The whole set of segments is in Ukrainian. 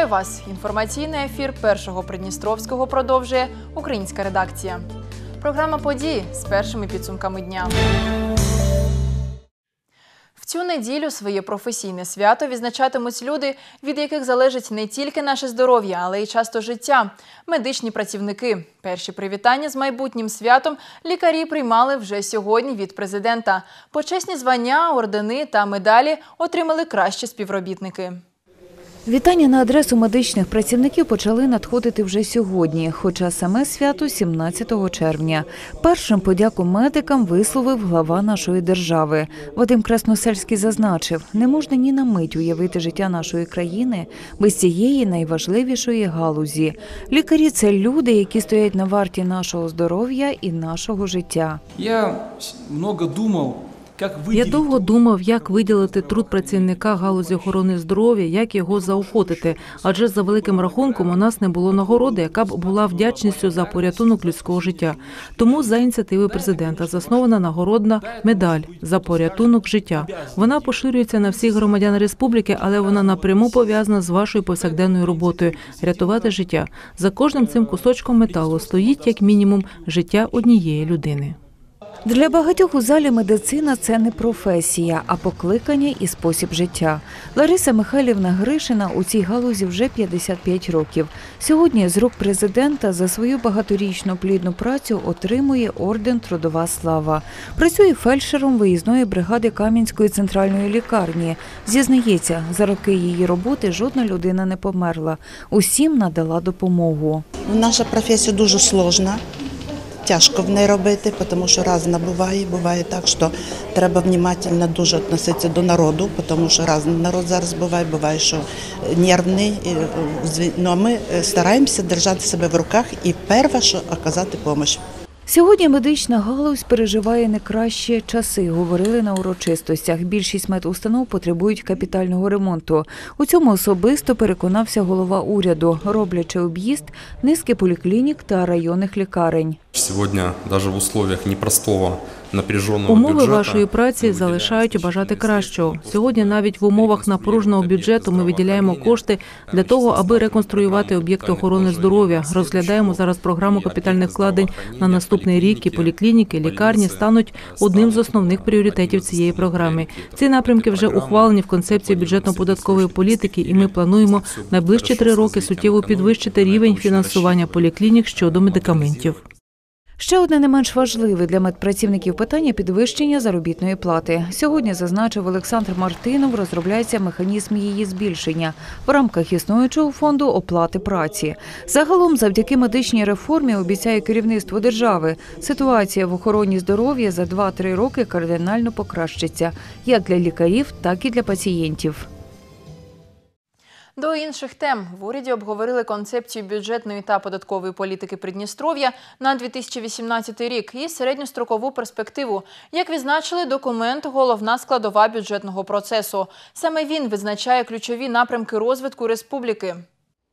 Вітаю вас! Інформаційний ефір першого Придністровського продовжує українська редакція. Програма події з першими підсумками дня. В цю неділю своє професійне свято відзначатимуть люди, від яких залежить не тільки наше здоров'я, але й часто життя медичні працівники. Перші привітання з майбутнім святом лікарі приймали вже сьогодні від президента. Почесні звання, ордени та медалі отримали кращі співробітники. Вітання на адресу медичних працівників почали надходити вже сьогодні, хоча саме свято 17 червня. Першим подяку медикам висловив глава нашої держави. Вадим Красносельський зазначив, не можна ні на мить уявити життя нашої країни без цієї найважливішої галузі. Лікарі це люди, які стоять на варті нашого здоров'я і нашого життя. Я думал, как Я довго думав, як виділити труд працівника галузі охорони здоров'я, як його заохотити. Адже за великим рахунком у нас не було нагороди, яка б була вдячністю за порятунок людського життя. Тому за ініціативи президента заснована нагородна медаль за порятунок життя. Вона поширюється на всіх громадян республіки, але вона напряму пов'язана з вашою повсякденною роботою рятувати життя. За кожним цим кусочком металу стоїть як мінімум життя однієї людини. Для багатьох у залі медицина це не професія, а покликання і спосіб життя. Лариса Михайлівна Гришина у цій галузі вже 55 років. Сьогодні з рук президента за свою багаторічну плідну працю отримує орден Трудова слава. Працює фельдшером виїзної бригади Кам'янської центральної лікарні. Зізнається, за роки її роботи жодна людина не померла. Усім надала допомогу. Наша професія дуже сложна. Тяжко в неї робити, тому що раз буває. Буває так, що треба внимательно дуже відноситися до народу, тому що різний народ зараз буває, буває, що нервний. Е, Ну, а ми е, стараємося держати себе в руках і перше, що оказати допомогу. Сьогодні медична галузь переживає не кращі часи, говорили на урочистостях. Більшість медустанов потребують капітального ремонту. У цьому особисто переконався голова уряду, роблячи об'їзд низки поліклінік та районних лікарень. Сьогодні, навіть в условиях непростого напряженного Умови бюджета вашої праці мы залишають выделяем бажати значительные кращого. средства. Сьогодні навіть в умовах напруженого бюджету ми виділяємо кошти для того, аби реконструювати об'єкти охорони здоров'я. Розглядаємо зараз програму капітальних вкладень на наступний рік. І поліклініки, лікарні стануть одним з основних пріоритетів цієї програми. Ці напрямки вже ухвалені в концепції бюджетно-податкової політики, і ми плануємо найближчі три роки суттєво підвищити рівень фінансування поліклінік щодо медикаментів. Ще одне не менш важливе для медпрацівників питання підвищення заробітної плати. Сьогодні зазначив Олександр Мартинов, розробляється механізм її збільшення в рамках існуючого фонду оплати праці. Загалом, завдяки медичній реформі, обіцяє керівництво держави. Ситуація в охороні здоров'я за 2-3 роки кардинально покращиться як для лікарів, так і для пацієнтів. До інших тем в уряді обговорили концепцію бюджетної та податкової політики Придністров'я на 2018 рік і середньострокову перспективу. Як відзначили документ, головна складова бюджетного процесу. Саме він визначає ключові напрямки розвитку республіки.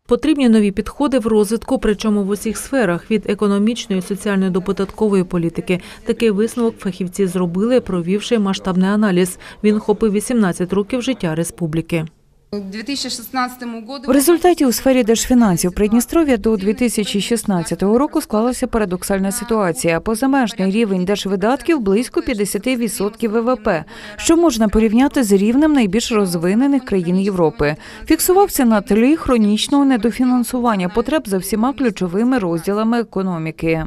Потрібні нові підходи в розвитку, причому в усіх сферах від економічної, соціальної до податкової політики. Такий висновок фахівці зробили, провівши масштабний аналіз. Він охопив 18 років життя республіки. К 2016 году В результаті у сфері держфінансів Придністров'я до 2016 року склалася парадоксальна ситуація. Позамежний рівень держвидатків близько 50% ВВП, що можна порівняти з рівнем найбільш розвинених країн Європи. Фіксувався на тлі хронічного недофінансування потреб за всіма ключовими розділами економіки.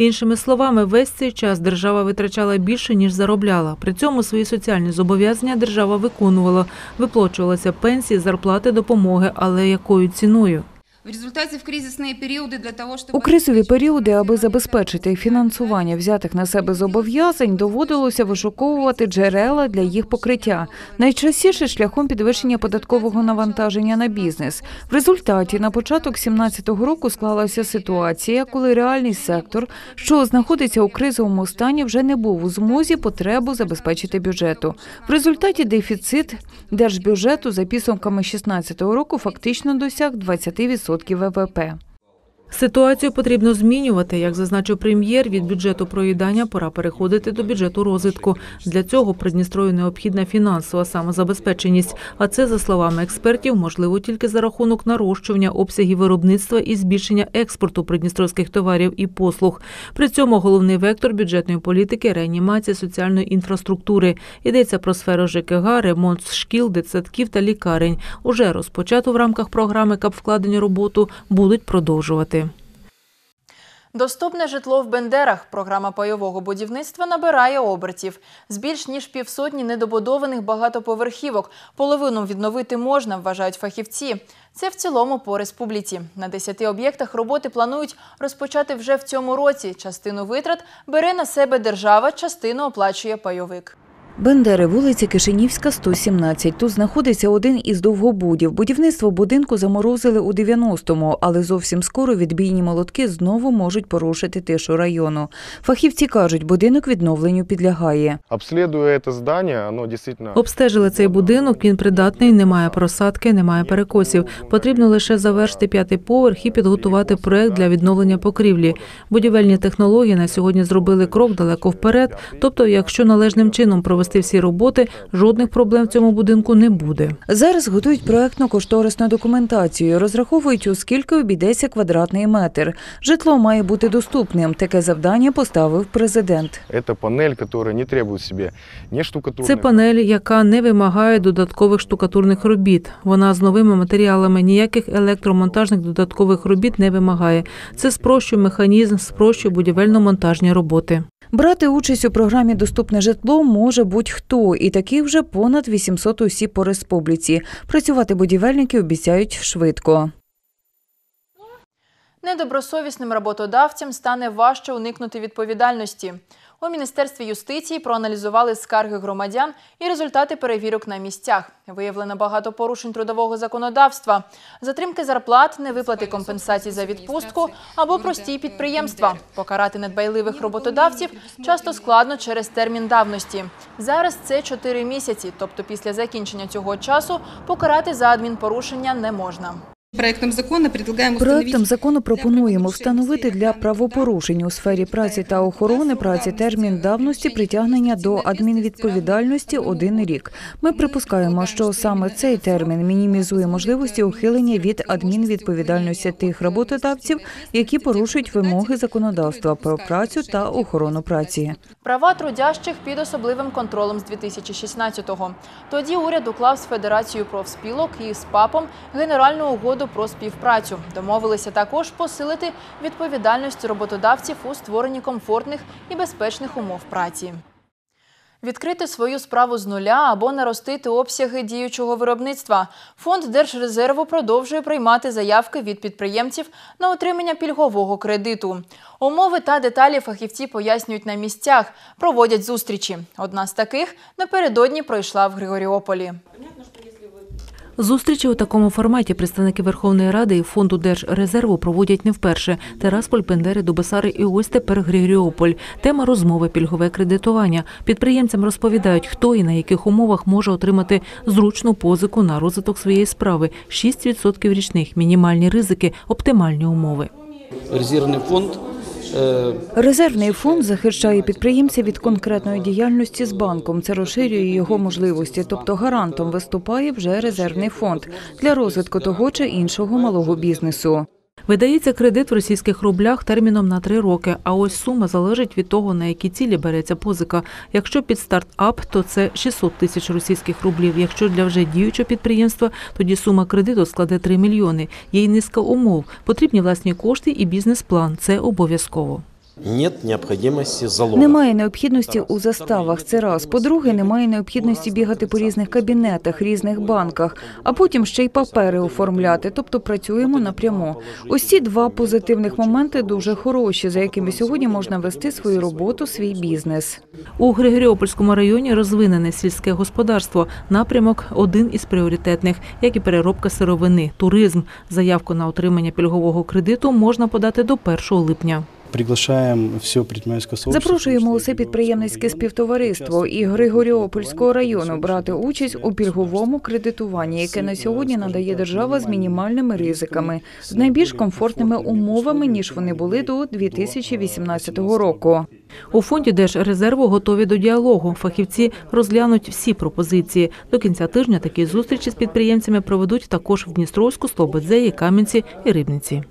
Іншими словами, весь цей час держава витрачала більше ніж заробляла. При цьому свої соціальні зобов'язання держава виконувала, виплачувалися пенсії, зарплати, допомоги, але якою ціною? в результате в кризисные периоды для того, чтобы... У кризові періоди, аби забезпечити фінансування взятих на себе зобов'язань, доводилося вишуковувати джерела для їх покриття, найчастіше шляхом підвищення податкового навантаження на бізнес. В результаті на початок 2017 року склалася ситуація, коли реальний сектор, що знаходиться у кризовому стані, вже не був у змозі потребу забезпечити бюджету. В результаті дефіцит держбюджету за підсумками 2016 року фактично досяг 20% ВВП. Ситуацію потрібно змінювати. Як зазначив прем'єр, від бюджету проїдання пора переходити до бюджету розвитку. Для цього Придністрою необхідна фінансова самозабезпеченість. А це, за словами експертів, можливо тільки за рахунок нарощування обсягів виробництва і збільшення експорту придністровських товарів і послуг. При цьому головний вектор бюджетної політики реанімація соціальної інфраструктури. Йдеться про сферу ЖКГ, ремонт шкіл, дитсадків та лікарень. Уже розпочато в рамках програми КАП вкладені роботу будуть продовжувати. Доступне житло в Бендерах. Програма пайового будівництва набирає обертів. З більш ніж півсотні недобудованих багатоповерхівок половину відновити можна, вважають фахівці. Це в цілому по республіці. На 10 об'єктах роботи планують розпочати вже в цьому році. Частину витрат бере на себе держава, частину оплачує пайовик. Бендери, вулиця Кишинівська, 117. Тут знаходиться один із довгобудів. Будівництво будинку заморозили у 90-му, але зовсім скоро відбійні молотки знову можуть порушити тишу району. Фахівці кажуть, будинок відновленню підлягає. Обследуя это здание, оно действительно... Обстежили цей будинок. Він придатний, немає просадки, немає перекосів. Потрібно лише завершити п'ятий поверх і підготувати проект для відновлення покрівлі. Будівельні технології на сьогодні зробили крок далеко вперед. Тобто, якщо належним чином провести всі роботи, жодних проблем в цьому будинку не буде. Зараз готують проектно-кошторисну документацію. Розраховують, у скільки обійдеться квадратний метр. Житло має бути доступним. Таке завдання поставив президент. Это панель, которая не требует себе ни штукатурных... Це панель, яка не вимагає додаткових штукатурних робіт. Вона з новими матеріалами ніяких електромонтажних додаткових робіт не вимагає. Це спрощує механізм, спрощує будівельно-монтажні роботи. Брати участь у програмі Доступне житло може будь-хто, і таких вже понад 800 осіб по республіці. Працювати будівельники обіцяють швидко. Недобросовісним роботодавцям стане важче уникнути відповідальності. У Міністерстві юстиції проаналізували скарги громадян і результати перевірок на місцях. Виявлено багато порушень трудового законодавства, затримки зарплат, невиплати компенсацій за відпустку або прості підприємства. Покарати недбайливих роботодавців часто складно через термін давності. Зараз це 4 місяці, тобто після закінчення цього часу покарати за адмінпорушення не можна. Проектом закона предлагаем установить... Проектом закону пропонуємо встановити для правопорушень у сфері праці та охорони праці термін давності притягнення до адмінвідповідальності один рік. Ми припускаємо, що саме цей термін мінімізує можливості ухилення від адмінвідповідальності тих роботодавців, які порушують вимоги законодавства про працю та охорону праці. Права трудящих під особливим контролем з 2016-го. Тоді уряд уклав з Федерацією профспілок і з ПАПом генеральну угоду про співпрацю. Домовилися також посилити відповідальність роботодавців у створенні комфортних і безпечних умов праці. Відкрити свою справу з нуля або наростити обсяги діючого виробництва. Фонд Держрезерву продовжує приймати заявки від підприємців на отримання пільгового кредиту. Умови та деталі фахівці пояснюють на місцях, проводять зустрічі. Одна з таких напередодні пройшла в Григоріополі. Зустрічі у такому форматі представники Верховної Ради і фонду Держрезерву проводять не вперше. Терасполь, Пендери, Дубасари і ось тепер Григоріополь. Тема розмови пільгове кредитування. Підприємцям розповідають, хто і на яких умовах може отримати зручну позику на розвиток своєї справи. 6% річних, мінімальні ризики, оптимальні умови. резервный фонд Резервний фонд захищає підприємця від конкретної діяльності з банком. Це розширює його можливості, тобто гарантом виступає вже резервний фонд для розвитку того чи іншого малого бізнесу. Видається кредит в російських рублях терміном на три роки. А ось сума залежить від того, на які цілі береться позика. Якщо під стартап, то це 600 тисяч російських рублів. Якщо для вже діючого підприємства, тоді сума кредиту складе 3 мільйони. Є й низка умов. Потрібні власні кошти і бізнес-план. Це обов'язково. Нет необходимости залога. Немає необхідності у заставах. Це раз. По-друге, немає необхідності бігати по різних кабінетах, різних банках, а потім ще й папери оформляти. Тобто працюємо напряму. Ось ці два позитивних моменти дуже хороші, за якими сьогодні можна вести свою роботу, свій бізнес. У Григоріопольському районі розвинене сільське господарство. Напрямок один із пріоритетних, як і переробка сировини, туризм. Заявку на отримання пільгового кредиту можна подати до 1 липня. Приглашаем все предпринимательское сообщество. Запрошуємо усе підприємницьке співтовариство і Григоріопольського району брати участь у пільговому кредитуванні, яке на сьогодні надає держава з мінімальними ризиками, з найбільш комфортними умовами ніж вони були до 2018 року. У фонді Держрезерву готові до діалогу. Фахівці розглянуть всі пропозиції. До кінця тижня такі зустрічі з підприємцями проведуть також в Дністровську, Слободзеї, Кам'янці і Рибниці.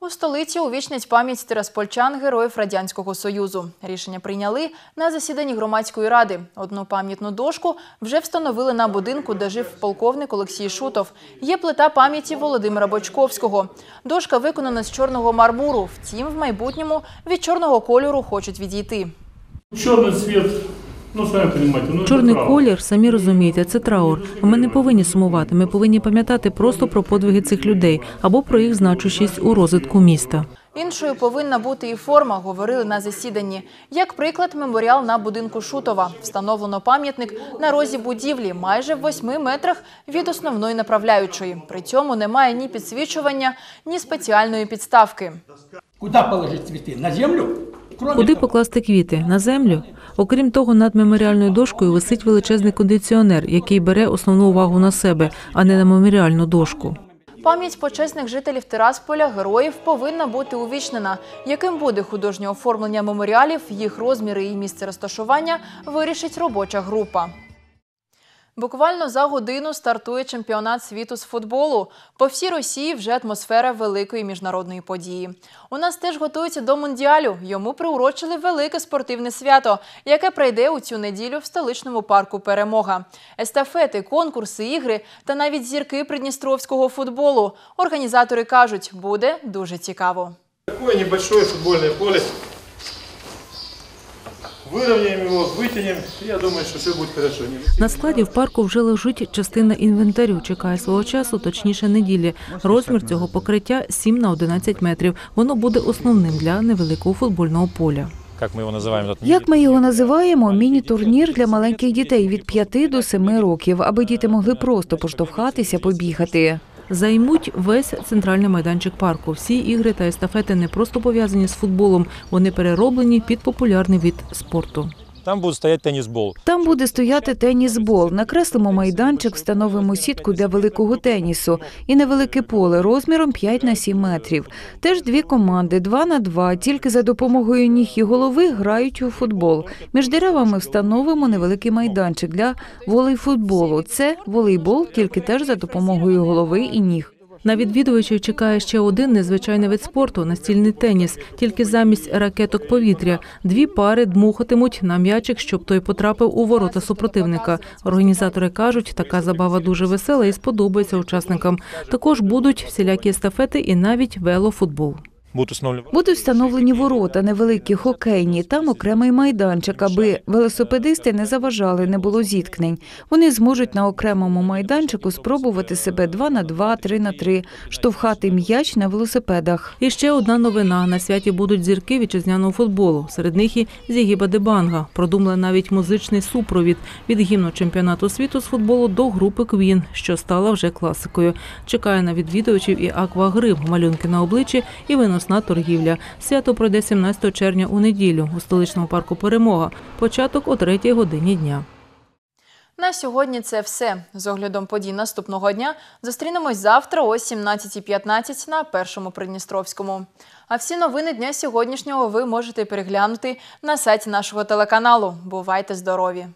У столиці увічнять пам'ять тираспольчан героїв Радянського Союзу. Рішення прийняли на засіданні громадської ради. Одну пам'ятну дошку вже встановили на будинку, де жив полковник Олексій Шутов. Є плита пам'яті Володимира Бочковського. Дошка виконана з чорного мармуру. Втім, в майбутньому від чорного кольору хочуть відійти. Чорний цвіт, ну самі розумієте, ну Чорний колір, самі розумієте, це траур. Ми не повинні сумувати. Ми повинні пам'ятати просто про подвиги цих людей або про їх значущість у розвитку міста. Іншою повинна бути і форма, говорили на засіданні. Як приклад, меморіал на будинку Шутова. Встановлено пам'ятник на розі будівлі майже в 8 метрах від основної направляючої. При цьому немає ні підсвічування, ні спеціальної підставки. Куда положить цветы? На землю? Куди покласти квіти? На землю? Окрім того, над меморіальною дошкою висить величезний кондиціонер, який бере основну увагу на себе, а не на меморіальну дошку. Пам'ять почесних жителів Тирасполя, героїв, повинна бути увічнена. Яким буде художнє оформлення меморіалів, їх розміри і місце розташування, вирішить робоча група. Буквально за годину стартує чемпіонат світу з футболу. По всій Росії вже атмосфера великої міжнародної події. У нас теж готуються до мундіалю. Йому приурочили велике спортивне свято, яке пройде у цю неділю в столичному парку Перемога. Естафети, конкурси, ігри та навіть зірки придністровського футболу. Організатори кажуть, буде дуже цікаво. Такое небольшое футбольное поле. Выровняем его, вытянем. Я думаю, что все будет хорошо. Не- На складі в парку вже лежить частина інвентарю. Чекає свого часу, точніше неділі. Розмір цього покриття 7 на 11 метрів. Воно буде основним для невеликого футбольного поля. Как мы его называем? Этот Як ми його називаємо? Міні-турнір для маленьких дітей від 5 до 7 років, аби діти могли просто поштовхатися, побігати. Займуть весь центральний майданчик парку. Всі ігри та естафети не просто пов'язані з футболом, вони перероблені під популярний від спорту. Там будет стоять теннисбол. Там буде стояти тенісбол. Накреслимо майданчик, встановимо сітку для великого тенісу і невелике поле розміром 5 на 7 метрів. Теж дві команди, 2 на 2, тільки за допомогою ніг і голови грають у футбол. Між деревами встановимо невеликий майданчик для волейфутболу. Це волейбол, тільки теж за допомогою голови і ніг. На відвідувачів чекає ще один незвичайний вид спорту настільний теніс. Тільки замість ракеток повітря дві пари дмухатимуть на м'ячик, щоб той потрапив у ворота супротивника. Організатори кажуть, така забава дуже весела і сподобається учасникам. Також будуть всілякі естафети і навіть велофутбол. Будут установлены Будуть встановлені ворота, невеликі хокейні, там окремий майданчик, аби велосипедисти не заважали, не було зіткнень. Вони зможуть на окремому майданчику спробувати себе 2 на 2, 3 на 3, штовхати м'яч на велосипедах. І ще одна новина: на святі будуть зірки вітчизняного футболу. Серед них і Зігіба Дебанга. Продумали навіть музичний супровід від гімну чемпіонату світу з футболу до групи Квін, що стала вже класикою. Чекає на відвідувачів і аквагрим, малюнки на обличчі і виносна торгівля. Свято пройде 17 червня у неділю у столичному парку Перемога. Початок о 3 годині дня. На сьогодні це все. З оглядом подій наступного дня зустрінемось завтра о 17.15 на першому Придністровському. А всі новини дня сьогоднішнього ви можете переглянути на сайті нашого телеканалу. Бувайте здорові!